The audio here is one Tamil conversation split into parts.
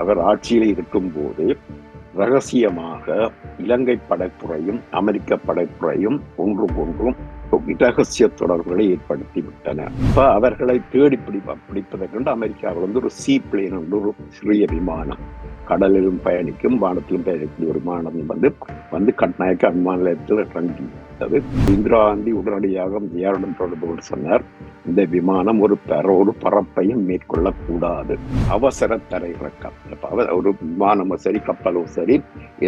அவர் ஆட்சியில் இருக்கும் போது ரகசியமாக இலங்கை படைப்புறையும் அமெரிக்க படைப்புறையும் ஒன்றும் ஒன்றும் தொடர்புகளை ஏற்படுத்தி விட்டன இப்ப அவர்களை தேடி பிடிப்ப பிடிப்பதற்கு அமெரிக்காவில் வந்து ஒரு சி பிளேன் என்று ஒரு சிறிய விமானம் கடலிலும் பயணிக்கும் வானத்திலும் பயணிக்கும் ஒரு விமானம் வந்து வந்து கட்நாயக்க விமான நிலையத்தில் இறங்கி விட்டது இந்திரா காந்தி உடனடியாக யாருடன் தொடர்பு கொண்டு சொன்னார். இந்த விமானம் ஒரு பெற ஒரு பரப்பையும் மேற்கொள்ளக்கூடாது. அவசர தரையிறக்கம் ஒரு விமானமும் சரி கப்பலும் சரி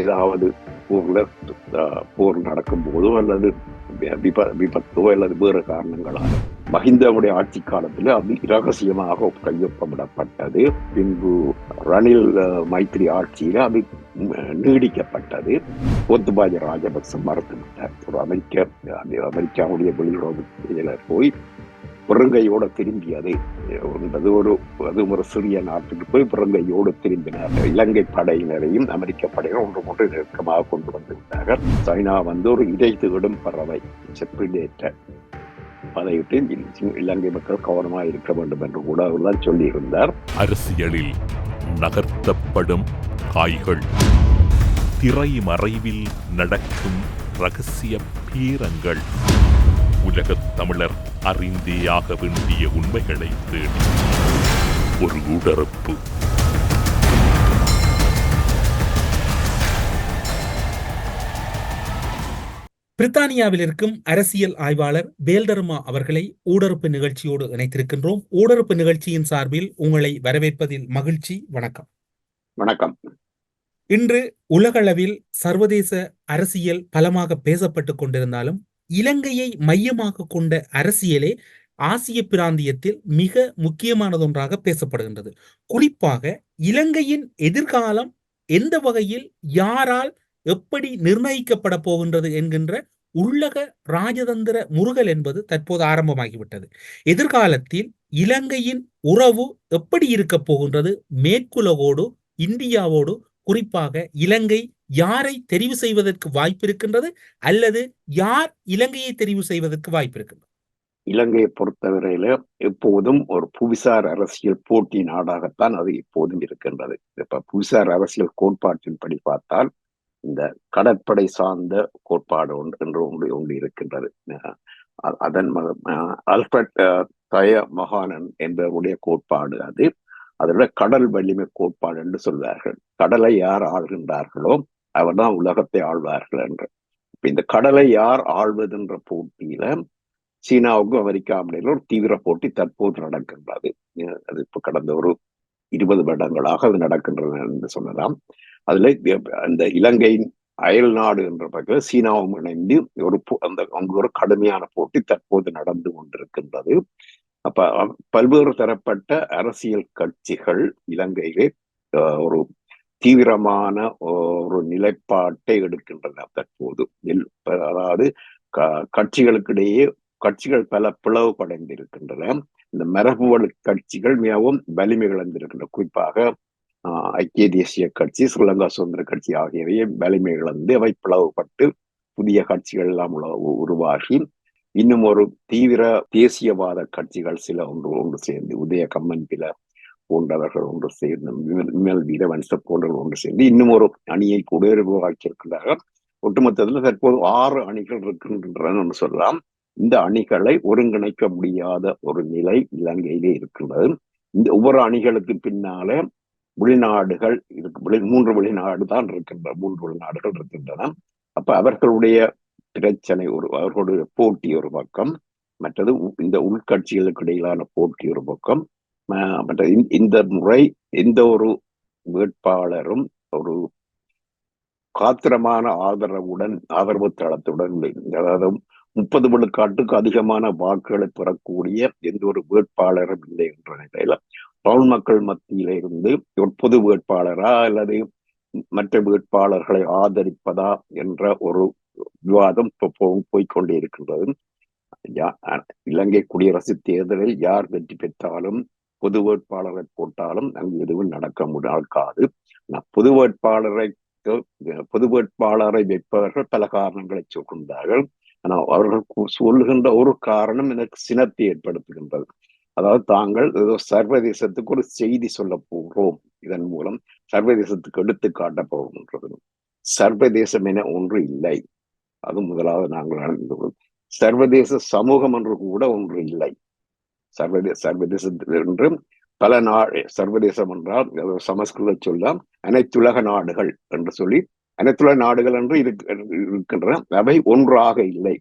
ஏதாவது ஊர்ல போர் நடக்கும் போதோ அல்லது விப விபத்தோ அல்லது வேறு காரணங்களால். மஹிந்தவுடைய ஆட்சி காலத்தில் அது இரகசியமாக கையொப்பமிடப்பட்டது. பின்பு ரணில் மைத்ரி ஆட்சியில் அது நீடிக்கப்பட்டது. கோத்துபாய ராஜபக்ச மறுத்துவிட்டார். ஒரு அமெரிக்க அமெரிக்காவுடைய வெளியுறவு செயலர் போய் பிறங்கையோட திரும்பியது. என்பது ஒரு அது ஒரு சிறிய நாட்டுக்கு போய் பிறங்கையோடு திரும்பினார் இலங்கை படையினரையும் அமெரிக்க படையினர் ஒன்று ஒன்று நெருக்கமாக கொண்டு வந்து விட்டார்கள். சைனா வந்து ஒரு இதை தேடும் பறவை செப்பிடேற்ற அதைவிட்டு இலங்கை மக்கள் கவனமாக இருக்க வேண்டும் என்று கூட அவர்தான் சொல்லியிருந்தார். அரசியலில் நகர்த்தப்படும் காய்கள். திரை மறைவில் நடக்கும் ரகசிய பீரங்கள். உலகத் தமிழர் அறிந்தேயாக வேண்டிய உண்மைகளை தேடி. ஒரு உடறப்பு பிரித்தானியாவில் இருக்கும் அரசியல் ஆய்வாளர் பேல்தர்மா அவர்களை ஊடறுப்பு நிகழ்ச்சியோடு இணைத்திருக்கின்றோம். ஊடறுப்பு நிகழ்ச்சியின் சார்பில் உங்களை வரவேற்பதில் மகிழ்ச்சி. வணக்கம். வணக்கம். இன்று உலகளவில் சர்வதேச அரசியல் பலமாக பேசப்பட்டுக் கொண்டிருந்தாலும் இலங்கையை மையமாக கொண்ட அரசியலே ஆசிய பிராந்தியத்தில் மிக முக்கியமானதொன்றாக பேசப்படுகின்றது. குறிப்பாக இலங்கையின் எதிர்காலம் எந்த வகையில் யாரால் எப்படி நிர்ணயிக்கப்பட போகின்றது என்கின்ற உள்ளக ராஜதந்திர முருகல் என்பது தற்போது ஆரம்பமாகிவிட்டது. எதிர்காலத்தில் இலங்கையின் உறவு எப்படி இருக்க போகின்றது மேற்குலகோடு இந்தியாவோடு குறிப்பாக இலங்கை யாரை தெரிவு செய்வதற்கு வாய்ப்பு இருக்கின்றது அல்லது யார் இலங்கையை தெரிவு செய்வதற்கு வாய்ப்பு இருக்கின்றது இலங்கையை பொறுத்தவரையில எப்போதும் ஒரு புவிசார் அரசியல் போட்டி நாடாகத்தான் அது எப்போதும் இருக்கின்றது. இப்ப புவிசார் அரசியல் கோட்பாட்டின்படி பார்த்தால் இந்த கடற்படை சார்ந்த கோட்பாடு ஒன்று என்று ஒன்று ஒன்று இருக்கின்றது. அதன் அல்பர்ட் தய மகானன் என்பவருடைய கோட்பாடு அது. அதோட கடல் வலிமை கோட்பாடு என்று சொல்வார்கள். கடலை யார் ஆள்கின்றார்களோ அவர்தான் உலகத்தை ஆழ்வார்கள் என்று. இப்ப இந்த கடலை யார் ஆழ்வதுன்ற போட்டியில சீனாவுக்கும் அமெரிக்காவிடையில ஒரு தீவிர போட்டி தற்போது நடக்கின்றது. அது இப்ப கடந்த ஒரு இருபது வருடங்களாக அது நடக்கின்றன என்று சொல்லலாம். அதுல அந்த இலங்கையின் அயல் நாடு என்ற பக்கத்தில் சீனாவும் இணைந்து ஒரு அந்த அங்கு ஒரு கடுமையான போட்டி தற்போது நடந்து கொண்டிருக்கின்றது. அப்ப பல்வேறு தரப்பட்ட அரசியல் கட்சிகள் இலங்கையிலே ஒரு தீவிரமான ஒரு நிலைப்பாட்டை எடுக்கின்றன தற்போது. அதாவது கட்சிகளுக்கிடையே கட்சிகள் பல பிளவுபடைந்திருக்கின்றன. இந்த மரபுவழி கட்சிகள் மிகவும் வலிமை இழந்திருக்கின்றன. குறிப்பாக ஐக்கிய தேசிய கட்சி ஸ்ரீலங்கா சுதந்திர கட்சி ஆகியவை வலிமை இழந்து அவை பிளவுபட்டு புதிய கட்சிகள் எல்லாம் உருவாகி இன்னும் ஒரு தீவிர தேசியவாத கட்சிகள் சில ஒன்று ஒன்று சேர்ந்து உதய கம்மன் பில போன்றவர்கள் ஒன்று சேர்ந்து விமல் வீரவன்ச போன்றவர்கள் ஒன்று சேர்ந்து இன்னும் ஒரு அணியை கூட ஒட்டுமொத்தத்தில் தற்போது ஆறு அணிகள் இருக்கின்றன சொல்லலாம். இந்த அணிகளை ஒருங்கிணைக்க முடியாத ஒரு நிலை இலங்கையிலே இருக்கின்றது. இந்த ஒவ்வொரு அணிகளுக்கு பின்னாலே வெளிநாடுகள் இருக்கு மூன்று வெளிநாடு தான் இருக்கின்ற மூன்று வெளிநாடுகள் இருக்கின்றன. அப்ப அவர்களுடைய பிரச்சனை ஒரு அவர்களுடைய போட்டி ஒரு பக்கம் மற்றது இந்த உள்கட்சிகளுக்கு இடையிலான போட்டி ஒரு பக்கம் மற்ற இந்த முறை எந்த ஒரு வேட்பாளரும் ஒரு காத்திரமான ஆதரவுடன் ஆதரவு தளத்துடன் அதாவது முப்பது விழுக்காட்டுக்கு அதிகமான வாக்குகளை பெறக்கூடிய எந்த ஒரு வேட்பாளரும் இல்லை என்ற நிலையில தமிழ் மக்கள் மத்தியில இருந்து ஒரு பொது வேட்பாளரா அல்லது மற்ற வேட்பாளர்களை ஆதரிப்பதா என்ற ஒரு விவாதம் போய்கொண்டே இருக்கின்றது. இலங்கை குடியரசு தேர்தலில் யார் வெற்றி பெற்றாலும் பொது வேட்பாளரை போட்டாலும் அங்கு எதுவும் நடக்க நடக்காது பொது வேட்பாளரை பொது வேட்பாளரை வைப்பவர்கள் பல காரணங்களை சொல்கின்றார்கள். ஆனால் அவர்கள் சொல்லுகின்ற ஒரு காரணம் எனக்கு சினத்தை ஏற்படுத்துகின்றது. அதாவது தாங்கள் ஏதோ சர்வதேசத்துக்கு ஒரு செய்தி சொல்ல போகிறோம். இதன் மூலம் சர்வதேசத்துக்கு எடுத்து காட்ட போகின்றது. சர்வதேசம் என ஒன்று இல்லை. அது முதலாவது நாங்கள் நடந்து கொள்வோம் சர்வதேச சமூகம் என்று கூட ஒன்று இல்லை. சர்வதேச சர்வதேசத்தில் என்று பல நாடு சர்வதேசம் என்றால் சமஸ்கிருத சொல்லாம் அனைத்துலக நாடுகள் என்று சொல்லி அனைத்துலக நாடுகள் என்று இருக்க- இருக்கின்றன அவை ஒன்றாக இல்லை.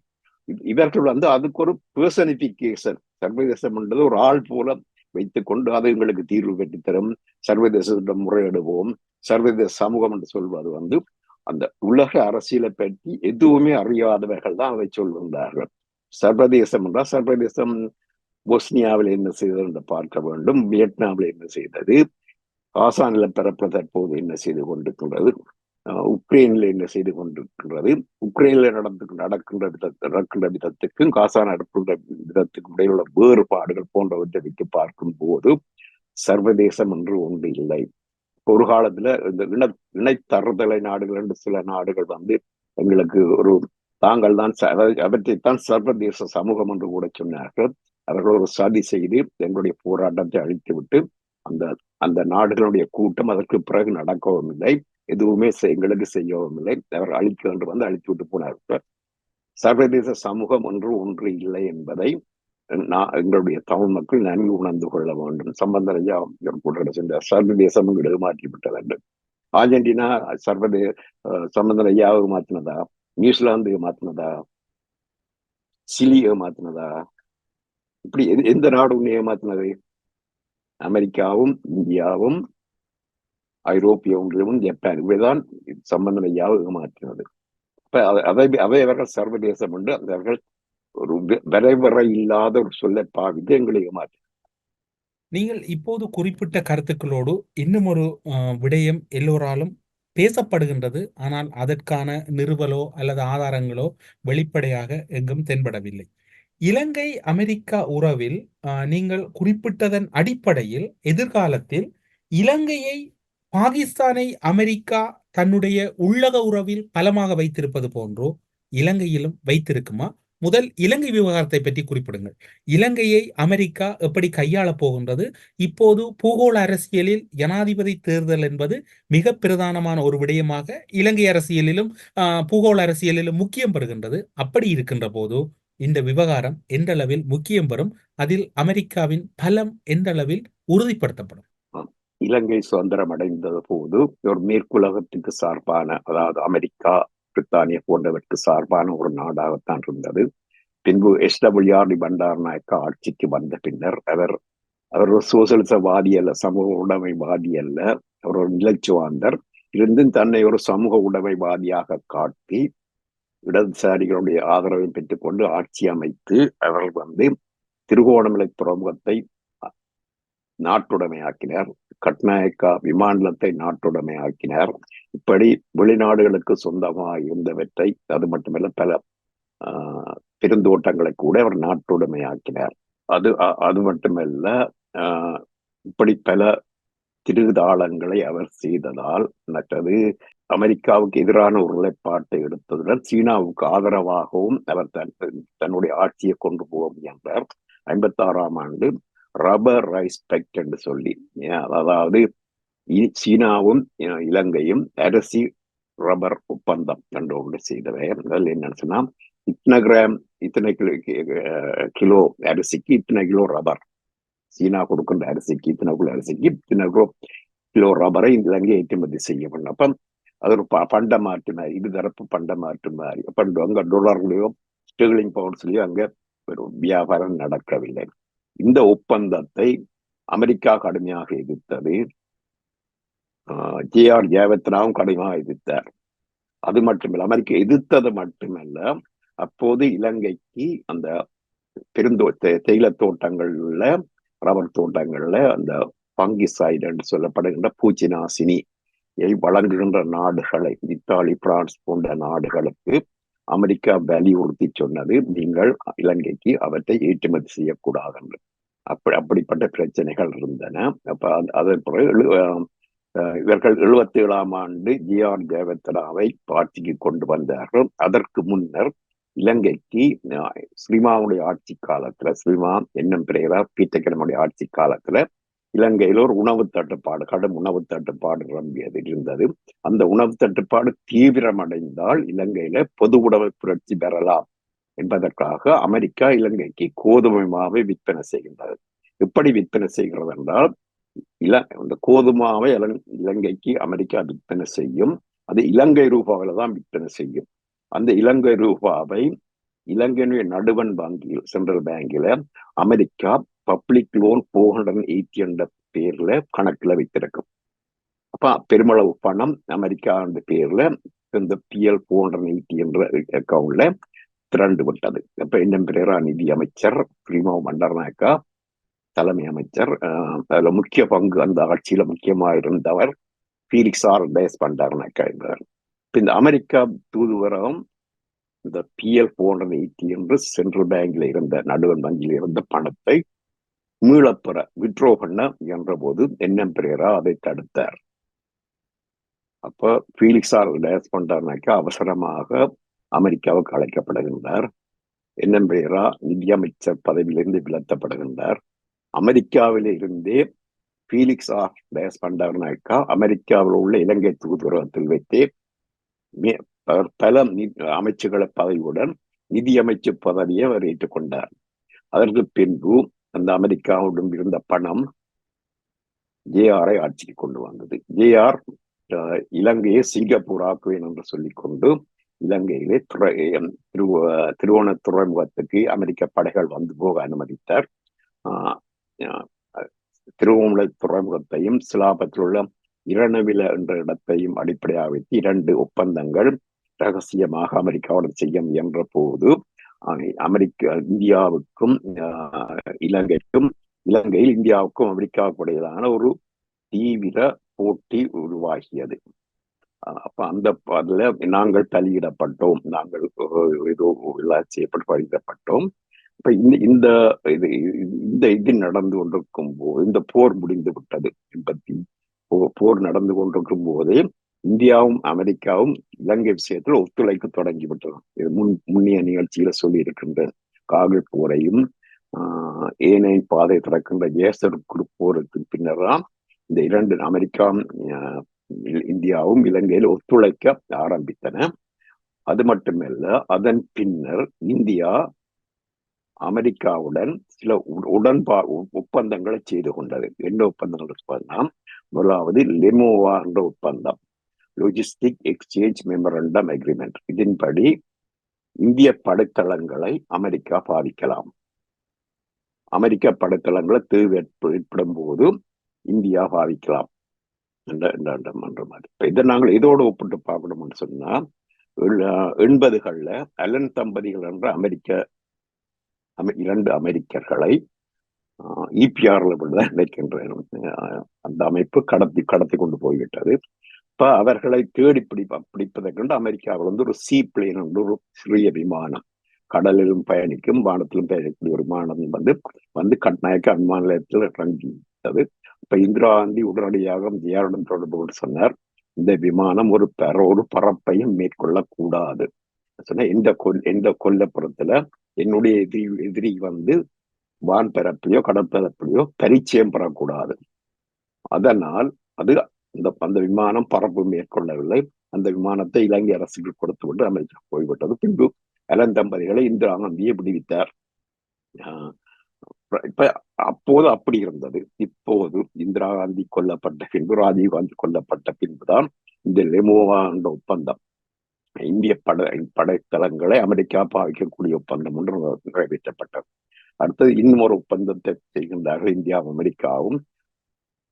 இ- இவர்கள் வந்து அதுக்கு ஒரு பர்சனிபிகேஷன் சர்வதேசம் என்றது ஒரு ஆள் போல வைத்துக் கொண்டு அது எங்களுக்கு தீர்வு பெற்றுத் தரும் சர்வதேசத்திடம் முறையிடுவோம். சர்வதேச சமூகம் என்று சொல்வது வந்து அந்த உலக அரசியலை பற்றி எதுவுமே அறியாதவர்கள் தான் அதை சொல்கின்றார்கள். சர்வதேசம் என்றால் சர்வதேசம் போஸ்னியாவில் என்ன செய்தது என்று பார்க்க வேண்டும். வியட்நாமில் என்ன செய்தது? ஆசானில் நிலப்பரப்பில் தற்போது என்ன செய்து கொண்டிருக்கின்றது? உக்ரைனில் என்ன செய்து கொண்டிருக்கின்றது? உக்ரைனில் நடந்து நடக்கின்ற வித- நடக்கின்ற விதத்துக்கும் காசா நடக்கின்ற விதத்துக்கும் இடையிலுள்ள வேறுபாடுகள் போன்றவற்றை வைத்து பார்க்கும் போது சர்வதேசம் என்று ஒன்று இல்லை. ஒரு காலத்துல இந்த இண இணைத்தறுதலை நாடுகள் என்று சில நாடுகள் வந்து எங்களுக்கு ஒரு தாங்கள் தான் ச- அவற்றைத்தான் சர்வதேச சமூகம் என்று கூட சொன்னார்கள். அவர்கள் ஒரு சதி செய்து எங்களுடைய போராட்டத்தை அழித்துவிட்டு அந்த அந்த நாடுகளுடைய கூட்டம் அதற்கு பிறகு நடக்கவும் இல்லை. எதுவுமே செய்- எங்களுக்கு செய்யவும் இல்லை. அவர் அழிக்க என்று வந்து அழித்து விட்டு போனார்கள் சர்வதேச சமூகம் ஒன்று ஒன்று இல்லை என்பதை நான் எங்களுடைய தமிழ் மக்கள் நன்கு உணர்ந்து கொள்ள வேண்டும். சம்பந்தர் ஐயா கூட சென்ற சர்வதேசம் இங்கு மாற்றி வேண்டும். அர்ஜென்டினா சர்வதே அஹ் மாத்தினதா? நியூசிலாந்து மாத்தினதா? சிலியை மாத்தினதா? இப்படி எது- எந்த நாடு உன்னை ஏமாத்தினது அமெரிக்காவும் இந்தியாவும் ஐரோப்பிய ஒன்றியமும் ஜப்பான். இவைதான் சம்பந்தம் ஏமாற்றினது. அப்ப அதை அவை அவர்கள் சர்வதேசம் என்று அந்த அவர்கள் ஒரு வரைவரை இல்லாத ஒரு சொல்லை பாவித்து எங்களை நீங்கள் இப்போது குறிப்பிட்ட கருத்துக்களோடு இன்னும் ஒரு விடயம் எல்லோராலும் பேசப்படுகின்றது. ஆனால் அதற்கான நிறுவலோ அல்லது ஆதாரங்களோ வெளிப்படையாக எங்கும் தென்படவில்லை. இலங்கை அமெரிக்கா உறவில் அஹ், நீங்கள் குறிப்பிட்டதன் அடிப்படையில் எதிர்காலத்தில் இலங்கையை பாகிஸ்தானை அமெரிக்கா தன்னுடைய உள்ளக உறவில் பலமாக வைத்திருப்பது போன்றோ இலங்கையிலும் வைத்திருக்குமா? முதல் இலங்கை விவகாரத்தை பற்றி குறிப்பிடுங்கள். இலங்கையை அமெரிக்கா எப்படி கையாளப் போகின்றது? இப்போது பூகோள அரசியலில் ஜனாதிபதி தேர்தல் என்பது மிக பிரதானமான ஒரு விடயமாக இலங்கை அரசியலிலும் ஆஹ், பூகோள அரசியலிலும் முக்கியம் பெறுகின்றது. அப்படி இருக்கின்ற போது இந்த விவகாரம் எந்த அளவில் முக்கியம் பெறும்? அதில் அமெரிக்காவின் பலம் எந்த அளவில் உறுதிப்படுத்தப்படும்? இலங்கை சுதந்திரம் அடைந்த போது ஒரு மேற்குலகத்துக்கு சார்பான அதாவது அமெரிக்கா பிரித்தானியா போன்றவற்கு சார்பான ஒரு நாடாகத்தான் இருந்தது. பின்பு எஸ் டபிள்யூஆர்டி பண்டார் நாயக்கா ஆட்சிக்கு வந்த பின்னர் அவர் அவர் ஒரு சோசலிசவாதி அல்ல சமூக உடைமைவாதி அல்ல. அவர் ஒரு நிலச்சுவாந்தர் இருந்தும் தன்னை ஒரு சமூக உடைமைவாதியாக காட்டி இடதுசாரிகளுடைய ஆதரவை பெற்றுக்கொண்டு ஆட்சி அமைத்து அவர்கள் வந்து திருகோணமலை துறைமுகத்தை நாட்டுடைமையாக்கினார். கட்நாயக்கா விமான நாட்டுடைமையாக்கினார். இப்படி வெளிநாடுகளுக்கு சொந்தமாக இருந்தவற்றை அது மட்டுமல்ல பல ஆஹ், பெருந்தோட்டங்களை கூட அவர் நாட்டுடைமையாக்கினார். அது அ- அது மட்டுமல்ல இப்படி பல திருதாளங்களை அவர் செய்ததால் மற்றது அமெரிக்காவுக்கு எதிரான ஒரு நிலைப்பாட்டை எடுத்ததுடன் சீனாவுக்கு ஆதரவாகவும் அவர் தன் தன்னுடைய ஆட்சியை கொண்டு போக முயன்றார். ஐம்பத்தாறாம் ஆண்டு ரப்பர் ரைஸ் பெக்ட் என்று சொல்லி அதாவது சீனாவும் இலங்கையும் அரிசி ரப்பர் ஒப்பந்தம் என்று ஒன்று செய்தவை முதல் என்னன்னு சொன்னா இத்தனை கிராம் இத்தனை கிலோ கிலோ அரிசிக்கு இத்தனை கிலோ ரப்பர் சீனா கொடுக்கின்ற அரிசிக்கு இத்தனை கிலோ அரிசிக்கு இத்தனை கிலோ கிலோ ரப்பரை இலங்கை ஏற்றுமதி செய்ய வேண்டும். அது ஒரு ப- பண்ட மாற்று மாதிரி இருதரப்பு பண்ட மாற்று மாதிரி. பண்டு அங்க டொலர்லையோ ஸ்டெர்லிங் பவுண்ட்ஸ்லயோ அங்க ஒரு வியாபாரம் நடக்கவில்லை. இந்த ஒப்பந்தத்தை அமெரிக்கா கடுமையாக எதிர்த்தது. ஜே ஆர் ஜேவத்ராவும் கடுமையாக எதிர்த்தார் அது மட்டுமில்ல அமெரிக்கா எதிர்த்தது மட்டுமல்ல அப்போது இலங்கைக்கு அந்த பெருந்தோ தே- தோட்டங்கள்ல ரவர் தோட்டங்கள்ல அந்த பங்கிசைடு என்று சொல்லப்படுகின்ற பூச்சி நாசினி வழங்குகின்ற நாடுகளை இத்தாலி பிரான்ஸ் போன்ற நாடுகளுக்கு அமெரிக்கா வலியுறுத்தி சொன்னது நீங்கள் இலங்கைக்கு அவற்றை ஏற்றுமதி செய்யக்கூடாது என்று. அப்படி அப்படிப்பட்ட பிரச்சனைகள் இருந்தன. அப்ப அதன் பிறகு இவர்கள் எழுபத்தி ஏழாம் ஆண்டு ஜி ஆர் ஜெயவர்த்தனாவை ஆட்சிக்கு கொண்டு வந்தார்கள். அதற்கு முன்னர் இலங்கைக்கு ஸ்ரீமாவுடைய ஆட்சி காலத்துல ஸ்ரீமா என்னும் பிரேரா பீட்டக்கிழமுடைய ஆட்சி காலத்துல இலங்கையில ஒரு உணவு தட்டுப்பாடு கடும் உணவு தட்டுப்பாடு நிரம்பியது இருந்தது. அந்த உணவு தட்டுப்பாடு தீவிரமடைந்தால் இலங்கையில பொது உணவு புரட்சி பெறலாம் என்பதற்காக அமெரிக்கா இலங்கைக்கு கோதுமை மாவை விற்பனை செய்கின்றது. எப்படி விற்பனை செய்கிறது என்றால் இல அந்த கோதுமாவை இலங்கைக்கு அமெரிக்கா விற்பனை செய்யும். அது இலங்கை ரூபாவில தான் விற்பனை செய்யும். அந்த இலங்கை ரூபாவை இலங்கையினுடைய நடுவன் வங்கியில் central பேங்கில America public loan four hundred eighty என்ற பேர்ல கணக்குல வைத்திருக்கும். அப்ப பெருமளவு பணம் அமெரிக்கா என்ற பேர்ல இந்த பிஎல் ஃபோர் ஹண்ட்ரட் எயிட்டி என்ற அக்கௌண்ட்ல திரண்டு விட்டது. அப்ப என்ன பிரேரா நிதி அமைச்சர் பிரிமோ மண்டர்நாயக்கா தலைமை அமைச்சர் அதுல முக்கிய பங்கு அந்த ஆட்சியில முக்கியமா இருந்தவர் பீலிக்ஸ் ஆர் டேஸ் பண்டார்னாக்கா என்பவர் இந்த அமெரிக்கா தூதுவரகம் இந்த பிஎல் போன்ற எயிட்டி என்று சென்ட்ரல் பேங்க்ல இருந்த நடுவன் வங்கியில் இருந்த பணத்தை மீளப்பெற விட்ரோ பண்ண என்ற போது என்எம் பிரேரா அதை தடுத்தார். அப்போ ஃபீலிக்ஸ் ஆர் டேஸ் பண்டார்னாக்கா அவசரமாக அமெரிக்காவுக்கு அழைக்கப்படுகின்றார். என்எம் பிரேரா நிதியமைச்சர் பதவியிலிருந்து விலத்தப்படுகின்றார் அமெரிக்காவில் இருந்தே ஃபீலிக்ஸ் ஆர் டேஸ் பண்டார்நாயக்கா அமெரிக்காவில் உள்ள இலங்கை தூதரகத்தில் வைத்தே மே- ப- பல அமைச்சுகளை அமைச்சுகள பதவியுடன் நிதியமைச்சு பதவியை அவர் ஏற்றுக்கொண்டார். அதற்கு பின்பு அந்த அமெரிக்காவுடன் இருந்த பணம் ஜேஆரை ஆட்சிக்கு கொண்டு வந்தது. ஜேஆர் இலங்கையை சிங்கப்பூர் ஆக்குவேன் என்று சொல்லிக்கொண்டு இலங்கையிலே துறை திரு திருவோண துறைமுகத்துக்கு அமெரிக்க படைகள் வந்து போக அனுமதித்தார். திருவோமலை துறைமுகத்தையும் சிலாபத்தில் உள்ள இரணவில என்ற இடத்தையும் அடிப்படையாக வைத்து இரண்டு ஒப்பந்தங்கள் ரகசியமாக அமெரிக்காவுடன் செய்ய முயன்ற போது அஹ் அமெரிக்க இந்தியாவுக்கும் ஆஹ் இலங்கைக்கும் இலங்கையில் இந்தியாவுக்கும் அமெரிக்காவுக்கு இடையிலான ஒரு தீவிர போட்டி உருவாகியது. அப்ப அந்த அதுல நாங்கள் தலையிடப்பட்டோம் நாங்கள் ஏதோ செய்யப்பட்டு பழிக்கப்பட்டோம் இப்ப இந்த இந்த இது இந்த இது நடந்து கொண்டிருக்கும் போது இந்த போர் முடிந்து விட்டது எண்பத்தி போ- போர் நடந்து கொண்டிருக்கும் போதே இந்தியாவும் அமெரிக்காவும் இலங்கை விஷயத்தில் ஒத்துழைக்க தொடங்கி விட்டது. இது முன் முன்னிய நிகழ்ச்சியில சொல்லி இருக்கின்ற காகில் போரையும் ஆஹ் ஏனை பாதை திறக்கின்ற ஏசர் குரூப் போருக்கு பின்னர்தான் இந்த இரண்டு அமெரிக்கா இந்தியாவும் இலங்கையில் ஒத்துழைக்க ஆரம்பித்தன. அது மட்டுமல்ல அதன் பின்னர் இந்தியா அமெரிக்காவுடன் சில உடன்பா ஒப்பந்தங்களை செய்து கொண்டது. என்ன ஒப்பந்தங்கள் சொன்னால் முதலாவது லெமோவா என்ற ஒப்பந்தம். லாஜிஸ்டிக் எக்ஸ்சேஞ்ச் மெமரண்டம் அக்ரிமெண்ட் இதன்படி இந்திய படைத்தளங்களை அமெரிக்கா பாதிக்கலாம். அமெரிக்க படைத்தளங்களை தேவை ஏற்படும் போது இந்தியா பாதிக்கலாம். என்ற மாதிரி. இதை நாங்கள் இதோடு ஒப்பிட்டு பார்க்கணும்னு சொன்னா எழு- எண்பதுகள்ல அலன் தம்பதிகள் என்ற அமெரிக்க இரண்டு அமெரிக்கர்களை இபிஆர்ல தான் நினைக்கின்றேன் அந்த அமைப்பு கடத்தி கடத்தி கொண்டு போய்விட்டது. இப்ப அவர்களை தேடி பிடிப்ப பிடிப்பதற்கு அமெரிக்காவில் வந்து ஒரு சி பிளேன் என்று ஒரு சிறிய விமானம் கடலிலும் பயணிக்கும் வானத்திலும் பயணிக்கக்கூடிய ஒரு விமானம் வந்து வந்து கட்நாயக்க விமான நிலையத்தில் இறங்கிவிட்டது. இப்ப இந்திரா காந்தி உடனடியாக ஜியாருடன் தொடர்பு கொண்டு சொன்னார் இந்த விமானம் ஒரு பெற ஒரு பறப்பையும் மேற்கொள்ளக்கூடாது. சொன்ன எந்த கொல் எந்த கொல்லப்புறத்துல என்னுடைய எதிரி எதிரி வந்து வான் பரப்பிலையோ கடற்பரப்பிலையோ பரிச்சயம் பெறக்கூடாது. அதனால் அது அந்த அந்த விமானம் பரப்பு மேற்கொள்ளவில்லை. அந்த விமானத்தை இலங்கை அரசுக்கு கொடுத்து விட்டு அமெரிக்கா போய்விட்டது. பின்பு அலன் தம்பதிகளை இந்திரா காந்தியை விடுவித்தார். ஆஹ் இப்ப அப்போது அப்படி இருந்தது. இப்போது இந்திரா காந்தி கொல்லப்பட்ட பின்பு ராஜீவ் காந்தி கொல்லப்பட்ட பின்புதான் இந்த லெமோவா என்ற ஒப்பந்தம். இந்திய படை படைத்தளங்களை அமெரிக்கா பாவிக்கக்கூடிய ஒப்பந்தம் ஒன்று நிறைவேற்றப்பட்டது. அடுத்தது இன்னும் ஒரு ஒப்பந்தத்தை செய்கின்றார்கள் இந்தியாவும் அமெரிக்காவும்.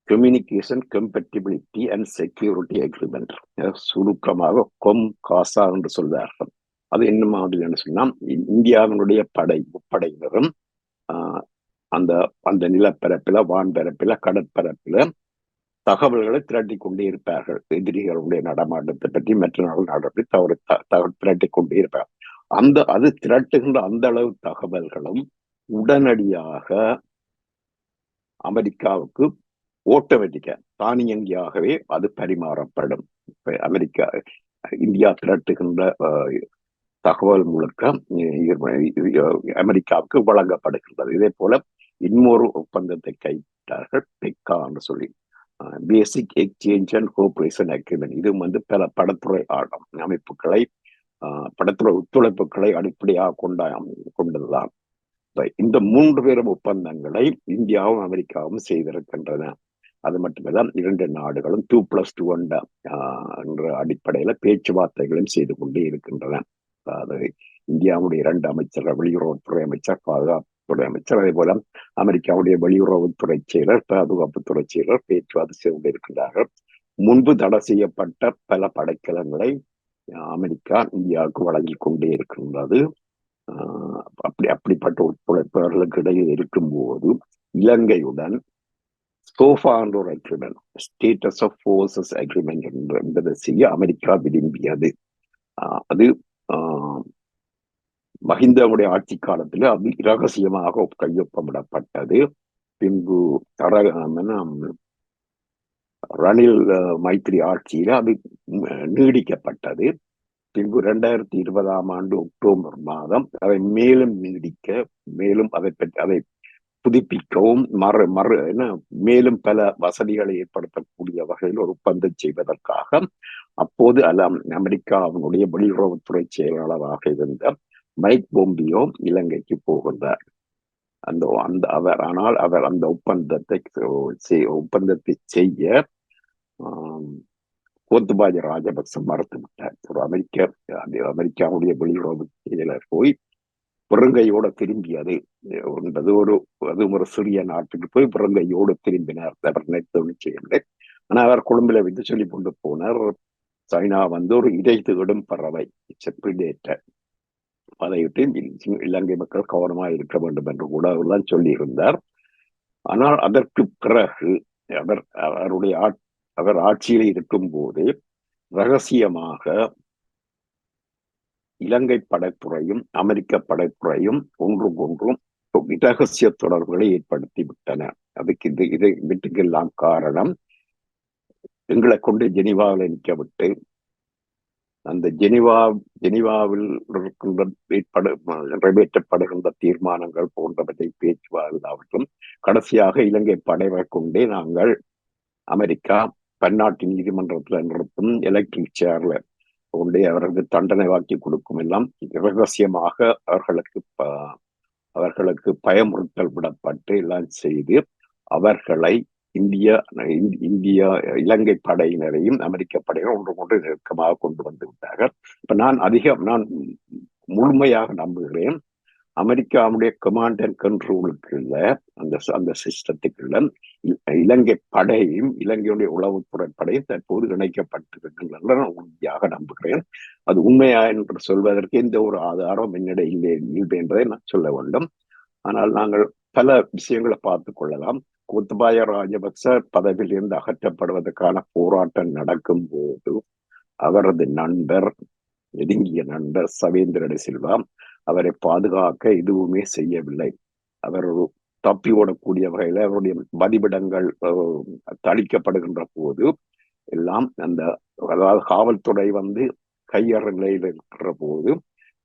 Communication compatibility and security agreement சுருக்கமாக கொம் காசா என்று சொல்வார்கள். அது என்ன மாதிரி என்ன இ- இந்தியாவினுடைய படை முப்படையினரும் ஆஹ், அந்த அந்த நிலப்பரப்பில வான்பரப்பில கடற்பரப்பில தகவல்களை திரட்டி கொண்டே இருப்பார்கள். எதிரிகளுடைய நடமாட்டத்தை பற்றி மற்ற நாள் நடப்பை தவறு தகவல் திரட்டி கொண்டே இருப்பார்கள் அந்த அது திரட்டுகின்ற அந்த அளவு தகவல்களும் உடனடியாக அமெரிக்காவுக்கு ஓட்டோமேட்டிக்கா தானியங்கியாகவே அது பரிமாறப்படும். இப்ப அமெரிக்கா இந்தியா திரட்டுகின்ற அஹ், தகவல் முழுக்க அமெரிக்காவுக்கு வழங்கப்படுகின்றது. இதே போல இன்னொரு ஒப்பந்தத்தை கைவிட்டார்கள் பெக்கா என்று சொல்லி. Basic exchange and cooperation agreement இது வந்து பல படத்துறை ஆடம் அமைப்புகளை ஆஹ், படத்துறை ஒத்துழைப்புகளை அடிப்படையாக கொண்ட கொண்டதுதான். இந்த மூன்று பேரும் ஒப்பந்தங்களை இந்தியாவும் அமெரிக்காவும் செய்திருக்கின்றன. அது மட்டுமல்ல இரண்டு நாடுகளும் டூ பிளஸ் டூ என்ற அடிப்படையில பேச்சுவார்த்தைகளும் செய்து கொண்டே இருக்கின்றன. அதாவது இந்தியாவுடைய இரண்டு அமைச்சர்கள் வெளியுறவுத்துறை அமைச்சர் துறை அமைச்சர் அதே போல அமெரிக்காவுடைய வெளியுறவுத்துறை செயலர் பாதுகாப்புத்துறை செயலர் பேச்சுவார்த்தை செய்து கொண்டிருக்கிறார்கள் முன்பு தடை செய்யப்பட்ட பல படைக்கலங்களை அமெரிக்கா இந்தியாவுக்கு வழங்கி கொண்டே இருக்கின்றது. ஆஹ் அப்படி அப்படிப்பட்ட ஒத்துழைப்பவர்களுக்கு இடையில் இருக்கும்போது இலங்கையுடன் சோஃபா என்ற ஒரு agreement status of forces agreement என்பதை செய்ய அமெரிக்கா விரும்பியது. ஆஹ் அது மஹிந்தவுடைய ஆட்சி காலத்தில் அது இரகசியமாக கையொப்பமிடப்பட்டது. பின்பு தர ரணில் மைத்ரி ஆட்சியில அது நீடிக்கப்பட்டது. பின்பு இரண்டாயிரத்தி இருபதாம் ஆண்டு அக்டோபர் மாதம் அதை மேலும் நீடிக்க மேலும் அதை பற்றி அதை புதுப்பிக்கவும் மறு மறு என்ன மேலும் பல வசதிகளை ஏற்படுத்தக்கூடிய வகையில் ஒரு ஒப்பந்தம் செய்வதற்காக அப்போது அலாம் அமெரிக்காவினுடைய வெளியுறவுத்துறை செயலாளராக இருந்த மைக் பொம்பியோ இலங்கைக்கு போகின்றார். அந்த அந்த அவர் ஆனால் அவர் அந்த ஒப்பந்தத்தை செய்- ஒப்பந்தத்தை செய்ய ஆம், ராஜபக்ச மறுத்து விட்டார் ஒரு அமெரிக்க அந்த அமெரிக்காவுடைய வெளியுறவு செயலர் போய் பிறங்கையோட திரும்பியது. என்பது ஒரு அது ஒரு சிறிய நாட்டுக்கு போய் பிறங்கையோடு திரும்பினார். அவர் நினைத்த செய்யவில்லை ஆனால் அவர் கொழும்புல வித்து சொல்லி கொண்டு போனார் சைனா வந்து ஒரு இறை தேடும் பறவை செப்ரிடேட்டர் அதை விட்டு இலங்கை மக்கள் கவனமாக இருக்க வேண்டும் என்று கூட அவர்தான் சொல்லியிருந்தார். ஆனால் அதற்கு பிறகு அவர் அவருடைய ஆட்- அவர் ஆட்சியில் இருக்கும் போது ரகசியமாக இலங்கை படைத்துறையும் அமெரிக்க படைத்துறையும் ஒன்றுக்கொன்றும் இரகசிய தொடர்புகளை ஏற்படுத்தி விட்டன. அதுக்கு இது இது வீட்டுக்கெல்லாம் காரணம் எங்களை கொண்டு ஜெனிவாவில் நிற்க விட்டு அந்த ஜெனிவா ஜெனிவாவில் இருக்கின்ற நிறைவேற்றப்படுகின்ற தீர்மானங்கள் போன்றவற்றை பேச்சுவார்களாகட்டும் கடைசியாக இலங்கை படைவை கொண்டே நாங்கள் அமெரிக்கா பன்னாட்டு நீதிமன்றத்தில் நிறுத்தும் எலக்ட்ரிக் சேர்ல கொண்டே அவர்களுக்கு தண்டனை வாக்கி கொடுக்கும் எல்லாம் ரகசியமாக அவர்களுக்கு ப- அவர்களுக்கு பயமுறுத்தல் விடப்பட்டு எல்லாம் செய்து அவர்களை இந்தியா இந்தியா இலங்கை படையினரையும் அமெரிக்க படையினர் ஒன்று கொண்டு நெருக்கமாக கொண்டு வந்து விட்டார்கள். இப்ப நான் அதிகம் நான் முழுமையாக நம்புகிறேன் அமெரிக்காவுடைய கமாண்ட் அண்ட் கண்ட்ரோலுக்குள்ள அந்த அந்த சிஸ்டத்துக்குள்ள இ- இலங்கை படையும் இலங்கையுடைய உளவுத்துறை படையும் தற்போது இணைக்கப்பட்டிருக்கின்றன நான் உறுதியாக நம்புகிறேன். அது உண்மையா என்று சொல்வதற்கு எந்த ஒரு ஆதாரம் என்னிடம் இல்லை இல்லை என்பதை நான் சொல்ல வேண்டும். ஆனால் நாங்கள் பல விஷயங்களை பார்த்து கொள்ளலாம். கோத்தபாய ராஜபக்ச பதவியிலிருந்து அகற்றப்படுவதற்கான போராட்டம் நடக்கும் போது அவரது நண்பர் நெருங்கிய நண்பர் சவேந்திரட சில்வா அவரை பாதுகாக்க எதுவுமே செய்யவில்லை. அவர் ஒரு தப்பி ஓடக்கூடிய வகையில் அவருடைய மதிப்பிடங்கள் தளிக்கப்படுகின்ற போது எல்லாம் அந்த அதாவது காவல்துறை வந்து கையற நிலையில் இருக்கிற போது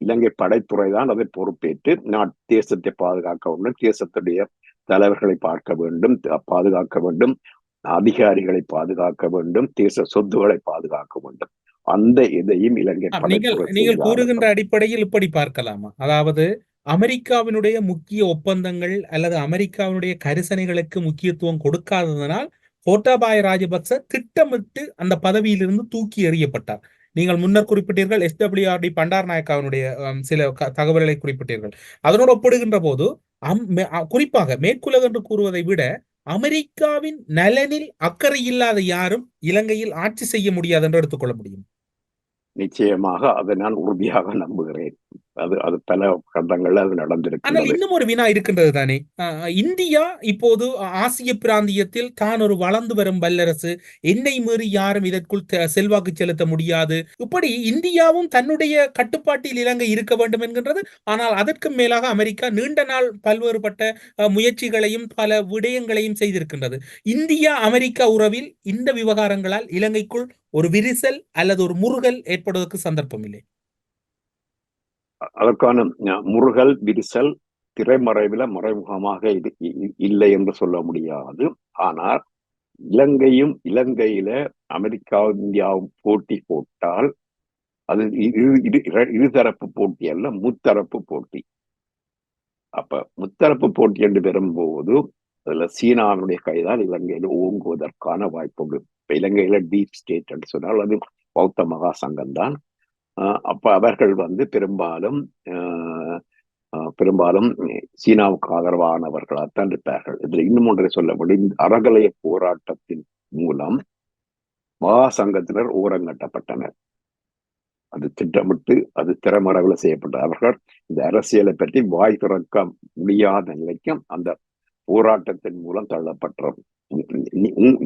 இலங்கை படைத்துறை தான் அதை பொறுப்பேற்று நாட் தேசத்தை பாதுகாக்க வேண்டும் தேசத்துடைய தலைவர்களை பார்க்க வேண்டும் பாதுகாக்க வேண்டும் அதிகாரிகளை பாதுகாக்க வேண்டும் தேச சொத்துக்களை பாதுகாக்க வேண்டும். அந்த இதையும் இலங்கை நீங்கள். கூறுகின்ற அடிப்படையில் இப்படி பார்க்கலாமா? அதாவது அமெரிக்காவினுடைய முக்கிய ஒப்பந்தங்கள் அல்லது அமெரிக்காவினுடைய கரிசனைகளுக்கு முக்கியத்துவம் கொடுக்காததனால் கோட்டாபாய ராஜபக்ச திட்டமிட்டு அந்த பதவியிலிருந்து தூக்கி எறியப்பட்டார். நீங்கள் முன்னர் குறிப்பிட்டீர்கள் எஸ்டபிள்யூஆர்டி பண்டார் நாயக்காவினுடைய சில க- தகவல்களை குறிப்பிட்டீர்கள். அதனோடு ஒப்பிடுகின்ற போது அம்- மே- அ- குறிப்பாக மேற்குலகு என்று கூறுவதை விட அமெரிக்காவின் நலனில் அக்கறை இல்லாத யாரும் இலங்கையில் ஆட்சி செய்ய முடியாது என்று எடுத்துக்கொள்ள முடியும். நிச்சயமாக அதை நான் உறுதியாக நம்புகிறேன். அது அது பல கண்டங்கள்ல அது ஆனால் நடந்திருக்கிறது இன்னும் ஒரு வினா இருக்கின்றது தானே? இந்தியா இப்போது ஆசிய பிராந்தியத்தில் தான் ஒரு வளர்ந்து வரும் வல்லரசு. என்னை மீறி யாரும் இதற்குள் செல்வாக்கு செலுத்த முடியாது. இப்படி இந்தியாவும் தன்னுடைய கட்டுப்பாட்டில் இலங்கை இருக்க வேண்டும் என்கின்றது. ஆனால் அதற்கும் மேலாக அமெரிக்கா நீண்ட நாள் பல்வேறுபட்ட முயற்சிகளையும் பல விடயங்களையும் செய்திருக்கின்றது. இந்தியா அமெரிக்கா உறவில் இந்த விவகாரங்களால் இலங்கைக்குள் ஒரு விரிசல் அல்லது ஒரு முறுகல் ஏற்படுவதற்கு சந்தர்ப்பம் இல்லை. அதற்கான முருகல் விரிசல் திரைமறைவில மறைமுகமாக இது இல்லை என்று சொல்ல முடியாது. ஆனால் இலங்கையும் இலங்கையில அமெரிக்காவும் இந்தியாவும் போட்டி போட்டால் அது இரு இருதரப்பு போட்டி அல்ல முத்தரப்பு போட்டி. அப்ப முத்தரப்பு போட்டி என்று வரும்போது அதுல சீனாவுடைய கைதால் இலங்கையில ஓங்குவதற்கான வாய்ப்பு இப்ப இலங்கையில டீப் ஸ்டேட் என்று சொன்னால் அது பௌத்த மகா சங்கம் தான் அப்ப அவர்கள் வந்து பெரும்பாலும் ஆஹ், ஆஹ், பெரும்பாலும் சீனாவுக்கு ஆதரவானவர்களாகத்தான் இருப்பார்கள். இதுல இன்னும் ஒன்றை சொல்ல முடியும் அறகலைய போராட்டத்தின் மூலம் மகா சங்கத்தினர் ஓரங்கட்டப்பட்டனர் அது திட்டமிட்டு அது திறமரவில் செய்யப்பட்ட அவர்கள் இந்த அரசியலை பற்றி வாய் திறக்க முடியாத நிலைக்கும் அந்த போராட்டத்தின் மூலம் தள்ளப்பட்டோம்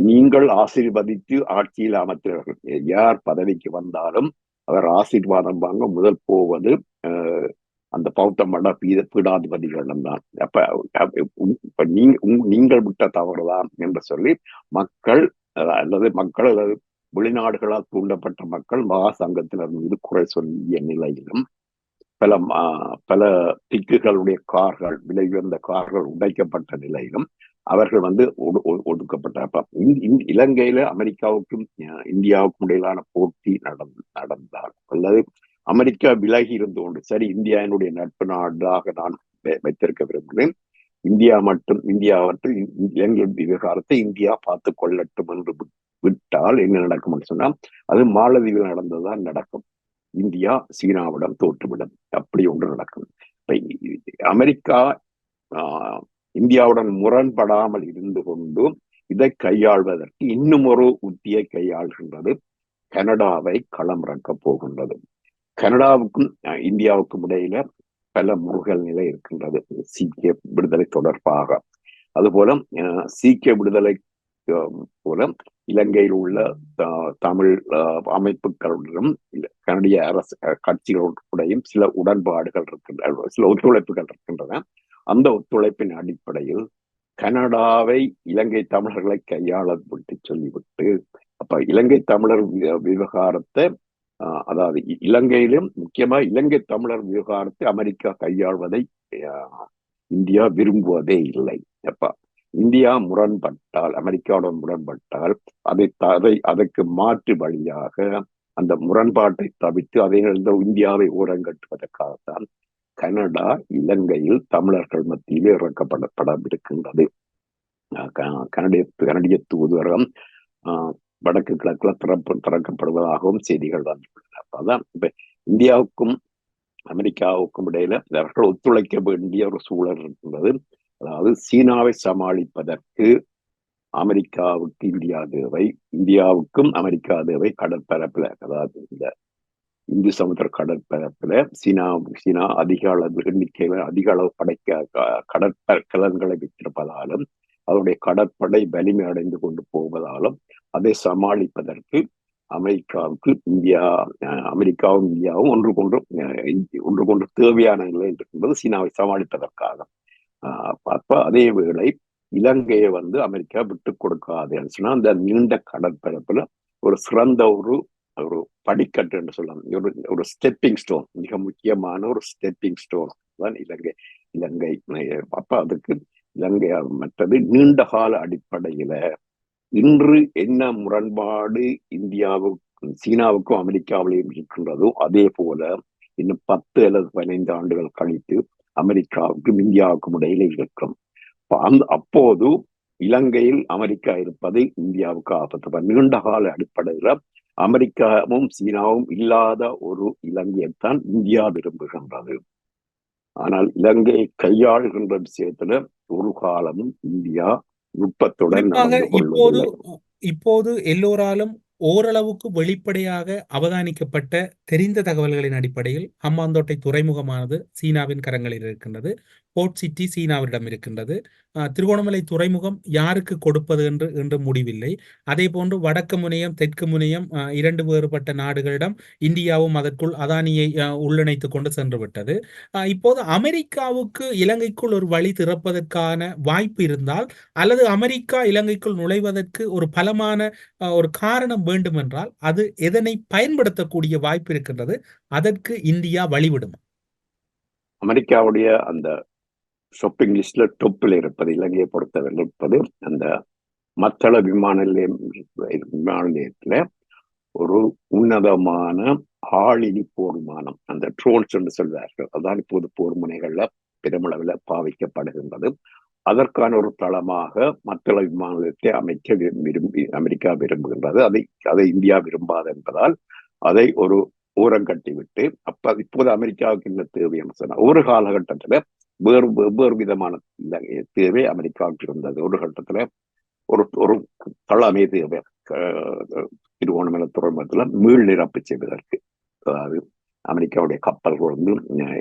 நீங்கள் ஆசீர்வதித்து ஆட்சியில் அமர்த்தினர்கள் யார் பதவிக்கு வந்தாலும் அவர் ஆசீர்வாதம் வாங்க முதல் போவது அந்த பௌத்த மட பீத பீடாதிபதிகளிடம் தான். அப்ப இப்ப நீங்க நீங்கள் விட்ட தவறுதான் என்று சொல்லி மக்கள் அஹ், அல்லது மக்கள் அல்லது வெளிநாடுகளால் தூண்டப்பட்ட மக்கள் மகா சங்கத்தினர் மீது குறை சொல்லிய நிலையிலும் பல பல திக்குகளுடைய கார்கள் விலை உயர்ந்த கார்கள் உடைக்கப்பட்ட நிலையிலும் அவர்கள் வந்து ஒடு- ஒடுக்கப்பட்ட அப்ப இலங்கையில அமெரிக்காவுக்கும் அஹ், இந்தியாவுக்கும் இடையிலான போட்டி நடந் நடந்தார். அல்லது அமெரிக்கா விலகி இருந்து கொண்டு சரி இந்தியாவினுடைய நட்பு நாடாக நான் வைத்திருக்க விரும்புகிறேன். இந்தியா மட்டும் இந்தியா மற்றும் இ- இலங்கை விவகாரத்தை இந்தியா பார்த்து கொள்ளட்டும் என்று விட்டால் என்ன நடக்கும் சொன்னா அது மாலதீவில் நடந்ததுதான் நடக்கும். இந்தியா சீனாவிடம் தோற்றுவிடும். அப்படி ஒன்று நடக்கும். அமெரிக்கா ஆஹ், இந்தியாவுடன் முரண்படாமல் இருந்து கொண்டும் இதை கையாள்வதற்கு இன்னும் ஒரு உத்தியை கையாள்கின்றது. கனடாவை களமிறக்கப் போகின்றது. கனடாவுக்கும் அஹ், இந்தியாவுக்கும் இடையில பல முருகல் நிலை இருக்கின்றது. சீக்கிய விடுதலை தொடர்பாக. அதுபோல அஹ், சீக்கிய விடுதலை போல இலங்கையில் உள்ள த- தமிழ் அஹ், அமைப்புகளுடனும் இல்ல- கனடிய அரசு கட்சிகளுடையும் சில உடன்பாடுகள் இருக்கின்றன சில ஒத்துழைப்புகள் இருக்கின்றன. அந்த ஒத்துழைப்பின் அடிப்படையில் கனடாவை இலங்கை தமிழர்களை கையாள விட்டு சொல்லிவிட்டு அப்ப இலங்கை தமிழர் விவகாரத்தை அதாவது இலங்கையிலும் முக்கியமா இலங்கை தமிழர் விவகாரத்தை அமெரிக்கா கையாள்வதை இந்தியா விரும்புவதே இல்லை. அப்ப இந்தியா முரண்பட்டால் அமெரிக்காவுடன் முரண்பட்டால் அதை அதை அதற்கு மாற்று வழியாக அந்த முரண்பாட்டை தவிர்த்து அதை இந்த இந்தியாவை ஓரங்கட்டுவதற்காகத்தான் கனடா இலங்கையில் தமிழர்கள் மத்தியிலே இறக்கப்படப்படவிருக்கின்றது அஹ் கனடிய கனடிய தூதரகம் ஆஹ், வடக்கு கிழக்குல திறப்பு திறக்கப்படுவதாகவும் செய்திகள் வந்துள்ளன. அப்பதான் இப்ப இந்தியாவுக்கும் அமெரிக்காவுக்கும் இடையில அவர்கள் ஒத்துழைக்க வேண்டிய ஒரு சூழல் இருக்கின்றது. அதாவது சீனாவை சமாளிப்பதற்கு அமெரிக்காவுக்கு இந்தியா தேவை இந்தியாவுக்கும் அமெரிக்கா தேவை கடற்பரப்புல. அதாவது இந்த இந்து சமுத்திர கடற்பரப்புல சீனா சீனா அதிக அளவு எண்ணிக்கையில அதிக அளவு படைக்க கடற்ப கடற்கலன்களை வைத்திருப்பதாலும் அதனுடைய கடற்படை வலிமை அடைந்து கொண்டு போவதாலும் அதை சமாளிப்பதற்கு அமெரிக்காவுக்கு இந்தியா அஹ், அமெரிக்காவும் இந்தியாவும் ஒன்று கொண்டு ஒன்று கொண்டு தேவையான நிலை என்பது சீனாவை சமாளிப்பதற்காக ஆஹ் அப்ப அதே வேளை இலங்கையை வந்து அமெரிக்கா விட்டு கொடுக்காது சொன்னா அந்த நீண்ட கடற்பரப்புல ஒரு சிறந்த ஒரு ஒரு படிக்கட்டு என்று சொல்லலாம். ஒரு ஒரு ஸ்டெப்பிங் ஸ்டோன் மிக முக்கியமான ஒரு ஸ்டெப்பிங் ஸ்டோன் தான் இலங்கை இலங்கை அப்ப அதுக்கு இலங்கை மற்றது நீண்ட கால அடிப்படையில இன்று என்ன முரண்பாடு இந்தியாவுக்கும் சீனாவுக்கும் அமெரிக்காவிலையும் இருக்கின்றதோ அதே போல இன்னும் பத்து அல்லது பதினைந்து ஆண்டுகள் கழித்து அமெரிக்காவுக்கும் இந்தியாவுக்கும் இடையில இருக்கும். அந்த அப்போது இலங்கையில் அமெரிக்கா இருப்பது இந்தியாவுக்கு ஆபத்து. நீண்ட கால அடிப்படையில அமெரிக்காவும் சீனாவும் இல்லாத ஒரு இலங்கையைத்தான் இந்தியா விரும்புகின்றது. ஆனால் இலங்கையை கையாளுகின்ற விஷயத்துல ஒரு காலமும் இந்தியா நுட்பத்துடன் இப்போது இப்போது எல்லோராலும் ஓரளவுக்கு வெளிப்படையாக அவதானிக்கப்பட்ட தெரிந்த தகவல்களின் அடிப்படையில் ஹம்பாந்தோட்டை துறைமுகமானது சீனாவின் கரங்களில் இருக்கின்றது. போர்ட் சிட்டி சீனாவிடம் இருக்கின்றது. திருகோணமலை துறைமுகம் யாருக்கு கொடுப்பது என்று என்று முடிவில்லை. அதே போன்று வடக்கு முனையம் தெற்கு முனையம் இரண்டு வேறுபட்ட நாடுகளிடம் இந்தியாவும் அதற்குள் அதானியை உள்ளிணைத்து கொண்டு சென்று விட்டது இப்போது அமெரிக்காவுக்கு இலங்கைக்குள் ஒரு வழி திறப்பதற்கான வாய்ப்பு இருந்தால் அல்லது அமெரிக்கா இலங்கைக்குள் நுழைவதற்கு ஒரு பலமான ஒரு காரணம் வேண்டுமென்றால் அது எதனை பயன்படுத்தக்கூடிய வாய்ப்பு இருக்கின்றது அதற்கு இந்தியா வழிவிடும்? அமெரிக்காவுடைய அந்த ஷாப்பிங் லிஸ்ட்ல டொப்பில் இருப்பது இலங்கையை பொறுத்தவரை இருப்பது. அந்த மத்தள விமான நிலையம் விமான நிலையத்துல ஒரு உன்னதமான ஆளினி போர் விமானம் அந்த ட்ரோன்ஸ் என்று சொல்வார்கள். அதான் இப்போது போர் முனைகள்ல பெருமளவில் பாவிக்கப்படுகின்றது. அதற்கான ஒரு தளமாக மத்தள விமான நிலையத்தை அமைக்க விரும்பி அமெரிக்கா விரும்புகின்றது. அதை அதை இந்தியா விரும்பாது என்பதால் அதை ஒரு ஓரம் கட்டிவிட்டு அப்ப இப்போது அமெரிக்காவுக்கு இந்த தேவை என்று சொன்னா ஒரு காலகட்டத்துல வேறு வெவ்வேறு விதமான தேவை அமெரிக்காவுக்கு இருந்தது. ஒரு கட்டத்துல ஒரு ஒரு தளமே தேவை. திருவோணமலை துறைமுகத்துல மீள் நிரப்பு செய்வதற்கு. அதாவது அமெரிக்காவுடைய கப்பல்கள் வந்து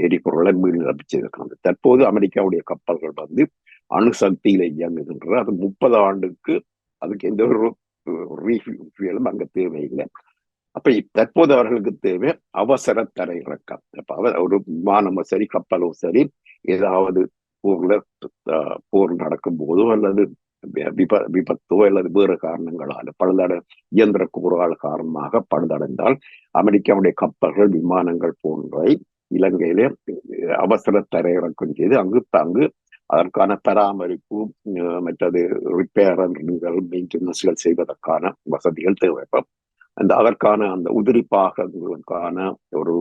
எரிபொருளை மீள் நிரப்பு செய்திருக்கிறது. தற்போது அமெரிக்காவுடைய கப்பல்கள் வந்து அணுசக்தியில இயங்குகின்றது அது முப்பது ஆண்டுக்கு அதுக்கு எந்த ஒரு ரீஃபியலும் அங்க தேவையில்லை அப்ப தற்போது அவர்களுக்கு தேவை அவசர தரையிறக்கம் அப்ப அவ ஒரு விமானமோ சரி கப்பலோ சரி ஏதாவது போர்ல போர் நடக்கும் போதோ அல்லது விப விபத்தோ அல்லது வேறு காரணங்களால் பழுதட இயந்திர கூறுகள் காரணமாக பழுதடைந்தால் அமெரிக்காவுடைய கப்பல்கள் விமானங்கள் போன்றவை இலங்கையிலே அவசர தரையிறக்கம் செய்து அங்கு அங்கு அதற்கான பராமரிப்பு மற்றது ரிப்பேர் மெயின்டெனன்ஸ்கள் செய்வதற்கான வசதிகள் தேவைப்படும் அந்த அதற்கான அந்த உதிரி பாகங்களுக்கான ஒரு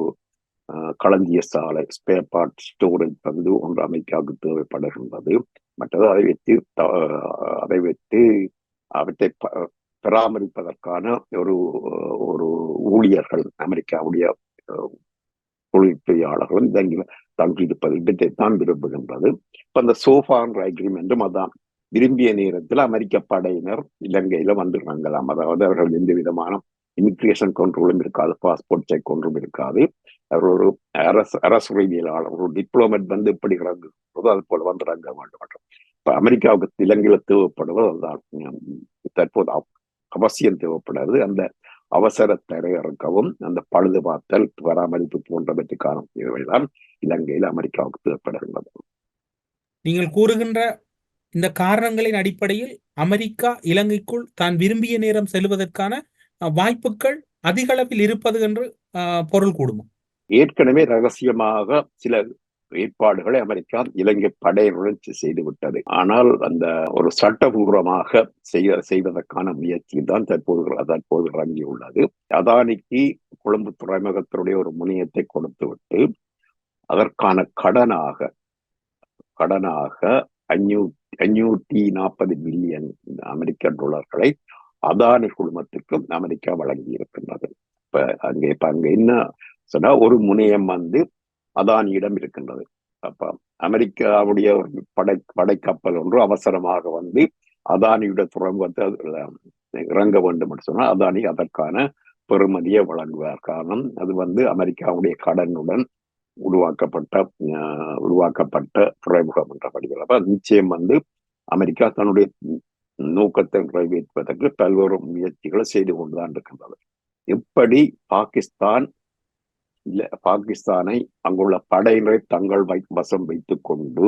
களஞ்சிய சாலை ஸ்பேர் பார்ட் ஸ்டோரேஜ் பகுதி ஒன்று அமைக்காக தேவைப்படுகின்றது. மற்றது அதை வைத்து அதை வைத்து அவற்றை பராமரிப்பதற்கான ஒரு ஒரு ஊழியர்கள் அமெரிக்காவுடைய தொழில்துறையாளர்களும் தங்கி தங்கியிருப்பது இவற்றைத்தான் விரும்புகின்றது. இப்போ அந்த சோஃபான்ற அக்ரிமெண்ட்டும் அதான். விரும்பிய நேரத்தில் அமெரிக்க படையினர் இலங்கையில வந்துடுறாங்களாம். அதாவது அவர்கள் எந்த விதமான இமிக்ரேஷன் கண்ட்ரோலும் இருக்காது பாஸ்போர்ட் செக் ஒன்றும் இருக்காது. அவர் ஒரு அரசு அரசுரிமையிலாளர் ஒரு டிப்ளோமேட் வந்து எப்படி இறங்குகிறதோ அது போல வந்து இறங்க வேண்டும் இப்ப அமெரிக்காவுக்கு இலங்கையில தேவைப்படுவது அதுதான். தற்போது அவசியம் தேவைப்படுறது. அந்த அவசர தரையிறக்கவும் அந்த பழுதுபார்த்தல் பராமரிப்பு போன்றவற்றுக்கான தேவைதான். இலங்கையில் அமெரிக்காவுக்கு தேவைப்படுகின்றது. நீங்கள் கூறுகின்ற இந்த காரணங்களின் அடிப்படையில் அமெரிக்கா இலங்கைக்குள் தான் விரும்பிய நேரம் செல்வதற்கான வாய்ப்புகள் அதிக அளவில் இருப்பது என்று பொருள் கூடுமா? ஏற்கனவே ரகசியமாக சில ஏற்பாடுகளை அமெரிக்கா இலங்கை படையினுடன் செய்துவிட்டது. ஆனால் அந்த ஒரு சட்டபூர்வமாக செய்ய செய்வதற்கான முயற்சி தான் தற்போது தற்போது இறங்கியுள்ளது. அதானிக்கு கொழும்பு துறைமுகத்தினுடைய ஒரு முனையத்தை கொடுத்துவிட்டு அதற்கான கடனாக கடனாக அஞ்சூ அஞ்சூற்றி நாற்பது பில்லியன் அமெரிக்க டாலர்களை அதானி குழுமத்திற்கும் அமெரிக்கா வழங்கி இருக்கின்றது இப்ப அங்கே இப்ப அங்க என்ன சொன்னா ஒரு முனையம் வந்து அதானியிடம் இருக்கின்றது. அப்ப அமெரிக்காவுடைய ஒரு படை படைக்கப்பல் ஒன்று அவசரமாக வந்து அதானியுடைய துறைமுகத்தை இறங்க வேண்டும் என்று சொன்னால் அதானி அதற்கான பெருமதியை வழங்குவார். காரணம் அது வந்து அமெரிக்காவுடைய கடனுடன் உருவாக்கப்பட்ட உருவாக்கப்பட்ட துறைமுகம் என்றபடிகள் அப்ப நிச்சயம் வந்து அமெரிக்கா தன்னுடைய நோக்கத்தை நிறைவேற்றுவதற்கு பல்வேறு முயற்சிகளை செய்து கொண்டுதான் இருக்கின்றது. எப்படி பாகிஸ்தான் இல்ல பாகிஸ்தானை அங்குள்ள படையினரை தங்கள் வை வசம் வைத்துக்கொண்டு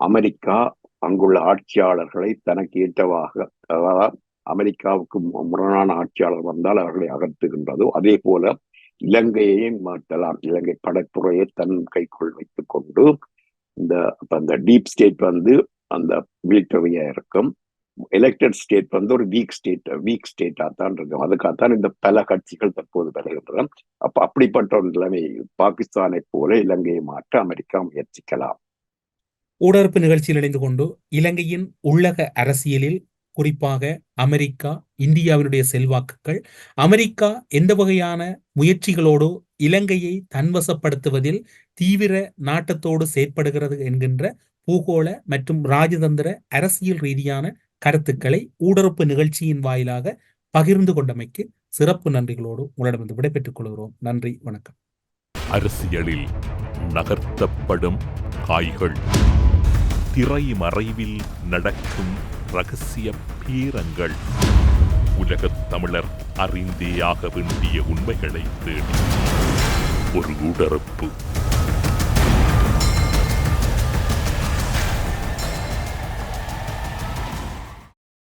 அமெரிக்கா அங்குள்ள ஆட்சியாளர்களை தனக்கு ஏற்றவாக அதாவது அமெரிக்காவுக்கு முரணான ஆட்சியாளர் வந்தால் அவர்களை அகற்றுகின்றதோ. அதே போல இலங்கையையும் மாற்றலாம். இலங்கை படைத்துறையை தன் கைக்குள் வைத்துக்கொண்டு இந்த அந்த டீப் ஸ்டேட் வந்து அந்த மிலிட்டரியா இருக்கும். எலெக்டட் ஸ்டேட் வந்து ஒரு வீக் ஸ்டேட் வீக் ஸ்டேட்டா தான் இருக்கும். அதுக்காகத்தான் இந்த பல கட்சிகள் தற்போது வருகின்றன. அப்ப அப்படிப்பட்ட ஒரு நிலைமை பாகிஸ்தானை போல இலங்கையை மாற்ற அமெரிக்கா முயற்சிக்கலாம். ஊடறுப்பு நிகழ்ச்சியில் இணைந்து கொண்டு இலங்கையின் உள்ளக அரசியலில் குறிப்பாக அமெரிக்கா இந்தியாவினுடைய செல்வாக்குகள் அமெரிக்கா எந்த வகையான முயற்சிகளோடு இலங்கையை தன்வசப்படுத்துவதில் தீவிர நாட்டத்தோடு செயற்படுகிறது என்கின்ற பூகோள மற்றும் ராஜதந்திர அரசியல் ரீதியான கருத்துக்களை ஊடறுப்பு நிகழ்ச்சியின் வாயிலாக பகிர்ந்து கொண்டமைக்கு சிறப்பு நன்றிகளோடு உங்களிடமிருந்து விடைபெற்றுக் கொள்கிறோம். நன்றி வணக்கம். அரசியலில் நகர்த்தப்படும் காய்கள். திரை மறைவில் நடக்கும் ரகசிய பீரங்கள். உலகத் தமிழர் அறிந்தேயாக வேண்டிய உண்மைகளை தேடி. ஒரு உடறுப்பு